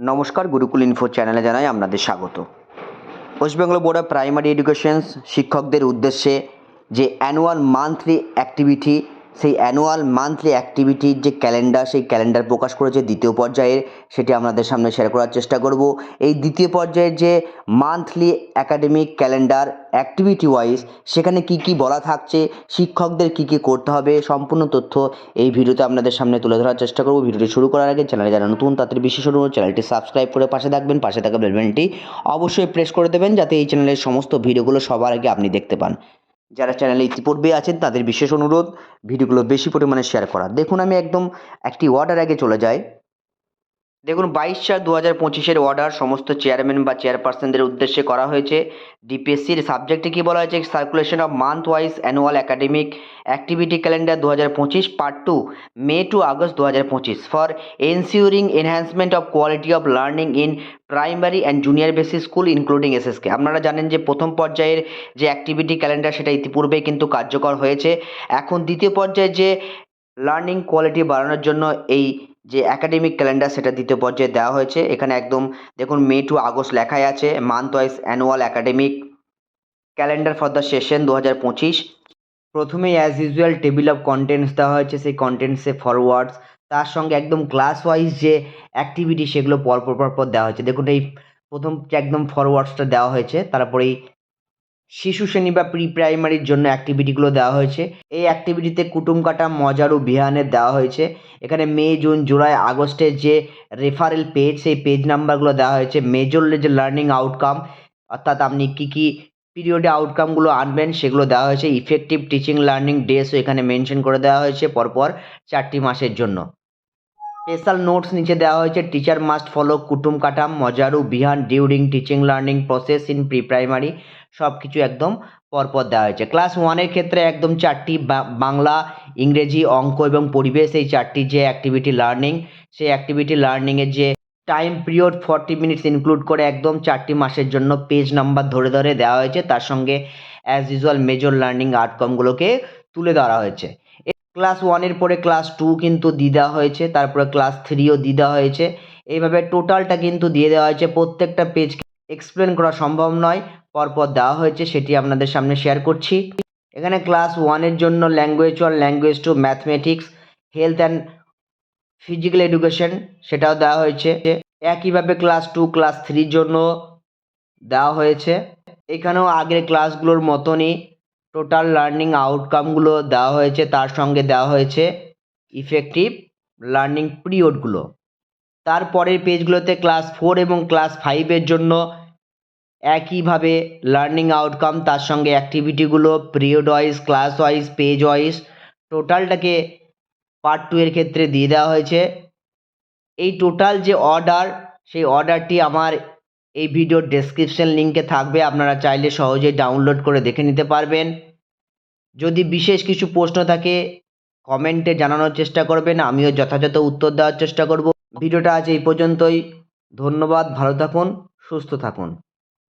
নমস্কার, গুরুকুল ইনফো চ্যানেলে জানাই আপনাদের স্বাগত। West Bengal board of primary education শিক্ষকদের উদ্দেশ্যে যে অ্যানুয়াল মান্থলি অ্যাক্টিভিটি সেই অ্যানুয়াল মান্থলি অ্যাক্টিভিটির যে ক্যালেন্ডার সেই ক্যালেন্ডার প্রকাশ করেছে দ্বিতীয় পর্যায়ের, সেটি আপনাদের সামনে শেয়ার করার চেষ্টা করব। এই দ্বিতীয় পর্যায়ের যে monthly academic calendar activity wise সেখানে কি কি বলা থাকছে, শিক্ষকদের কি কি করতে হবে, সম্পূর্ণ তথ্য এই ভিডিওতে আপনাদের সামনে তুলে ধরার চেষ্টা করব। ভিডিওটি শুরু করার আগে চ্যানেলে যারা নতুন, তাদের বিশেষ অনুরোধ চ্যানেলটি সাবস্ক্রাইব করে পাশে থাকবেন, পাশে থাকা বেলবেনটি অবশ্যই প্রেস করে দেবেন, যাতে এই চ্যানেলের সমস্ত ভিডিওগুলো সবার আগে আপনি দেখতে পান। যারা চ্যানেলে ইতিপূর্বে আছেন, তাদের বিশেষ অনুরোধ, ভিডিওগুলো বেশি পরিমাণে শেয়ার করা। দেখুন, আমি একদম একটি অর্ডার আগে চলে যাই। দেখুন, বাইশ চার দু হাজার পঁচিশের অর্ডার সমস্ত চেয়ারম্যান বা চেয়ারপারসনদের উদ্দেশ্যে করা হয়েছে। ডিপিএসসির সাবজেক্টে কী বলা হয়েছে? Circulation of month wise annual academic activity calendar দু হাজার পঁচিশ part two May to August দু হাজার পঁচিশ for ensuring enhancement of quality of learning in primary and junior basic school including SSK আপনারা জানেন যে প্রথম পর্যায়ের যে অ্যাক্টিভিটি ক্যালেন্ডার সেটা ইতিপূর্বে কিন্তু কার্যকর হয়েছে। এখন দ্বিতীয় পর্যায়ে যে লার্নিং কোয়ালিটি বাড়ানোর জন্য এই যে একাডেমিক ক্যালেন্ডার সেটা দ্বিতীয় পর্যায়ে দেওয়া হয়েছে। এখানে একদম দেখুন মে টু আগস্ট লেখাই আছে month wise annual academic calendar for the session দু হাজার পঁচিশ। প্রথমেই as usual table of contents দেওয়া হয়েছে, সেই কন্টেন্টসে ফরওয়ার্ডস তার সঙ্গে একদম ক্লাস ওয়াইজ যে অ্যাক্টিভিটি সেগুলো পরপর পরপর দেওয়া হয়েছে। দেখুন এই প্রথম একদম ফরওয়ার্ডসটা দেওয়া হয়েছে তারপরেই শিশু শ্রেণি বা প্রি প্রাইমারির জন্য অ্যাক্টিভিটিগুলো দেওয়া হয়েছে। এই অ্যাক্টিভিটিতে কুটুম কাটা, মজার ও বিহানের দেওয়া হয়েছে। এখানে মে, জুন, জুলাই আগস্টের যে রেফারেল পেজ সেই পেজ নাম্বারগুলো দেওয়া হয়েছে। মেজর যে লার্নিং আউটকাম অর্থাৎ আপনি কী কী পিরিয়ডে আউটকামগুলো আনবেন সেগুলো দেওয়া হয়েছে। ইফেক্টিভ টিচিং লার্নিং ডেসও এখানে মেনশন করে দেওয়া হয়েছে পরপর চারটি মাসের জন্য। স্পেশাল নোটস নিচে দেওয়া হয়েছে, teacher must follow Kutum Katam Mojaru, Bihan, during, teaching, learning, process in pre primary সব কিছু একদম পরপর দেওয়া হয়েছে। ক্লাস ওয়ানের ক্ষেত্রে একদম চারটি বাংলা, ইংরেজি, অঙ্ক এবং পরিবেশ, এই চারটি যে অ্যাক্টিভিটি লার্নিং সেই অ্যাক্টিভিটি লার্নিংয়ের যে time period forty minutes include করে একদম চারটি মাসের জন্য পেজ নাম্বার ধরে ধরে দেওয়া হয়েছে। তার সঙ্গে অ্যাজ ইউজুয়াল মেজর লার্নিং আউটকামগুলোকে তুলে ধরা হয়েছে। ক্লাস ওয়ানের পরে ক্লাস টু কিন্তু দেওয়া হয়েছে, তারপরে ক্লাস থ্রিও দেওয়া হয়েছে। এইভাবে টোটালটা কিন্তু দিয়ে দেওয়া হয়েছে, প্রত্যেকটা পেজ এক্সপ্লেন করা সম্ভব নয়, পরপর দেওয়া হয়েছে, সেটি আপনাদের সামনে শেয়ার করছি। এখানে ক্লাস ওয়ানের জন্য language one language two mathematics health and physical education সেটাও দেওয়া হয়েছে। একইভাবে ক্লাস টু ক্লাস থ্রির জন্য দেওয়া হয়েছে। এখানেও আগের ক্লাসগুলোর মতনই টোটাল লার্নিং আউটকামগুলো দেওয়া হয়েছে, তার সঙ্গে দেওয়া হয়েছে ইফেক্টিভ লার্নিং পিরিয়ডগুলো তারপরের পেজগুলোতে ক্লাস ফোর এবং ক্লাস ফাইভের জন্য একইভাবে লার্নিং আউটকাম তার সঙ্গে অ্যাক্টিভিটিগুলো period wise class wise page wise টোটালটাকে part two এর ক্ষেত্রে দিয়ে দেওয়া হয়েছে। এই টোটাল যে অর্ডার সেই অর্ডারটি আমার এই ভিডিওর ডেসক্রিপশন লিঙ্কে থাকবে, আপনারা চাইলে সহজেই ডাউনলোড করে দেখে নিতে পারবেন। যদি বিশেষ কিছু প্রশ্ন থাকে কমেন্টে জানানোর চেষ্টা করবেন, আমিও যথাযথ উত্তর দেওয়ার চেষ্টা করব। ভিডিওটা আজ এই পর্যন্তই। ধন্যবাদ, ভালো থাকুন, সুস্থ থাকুন।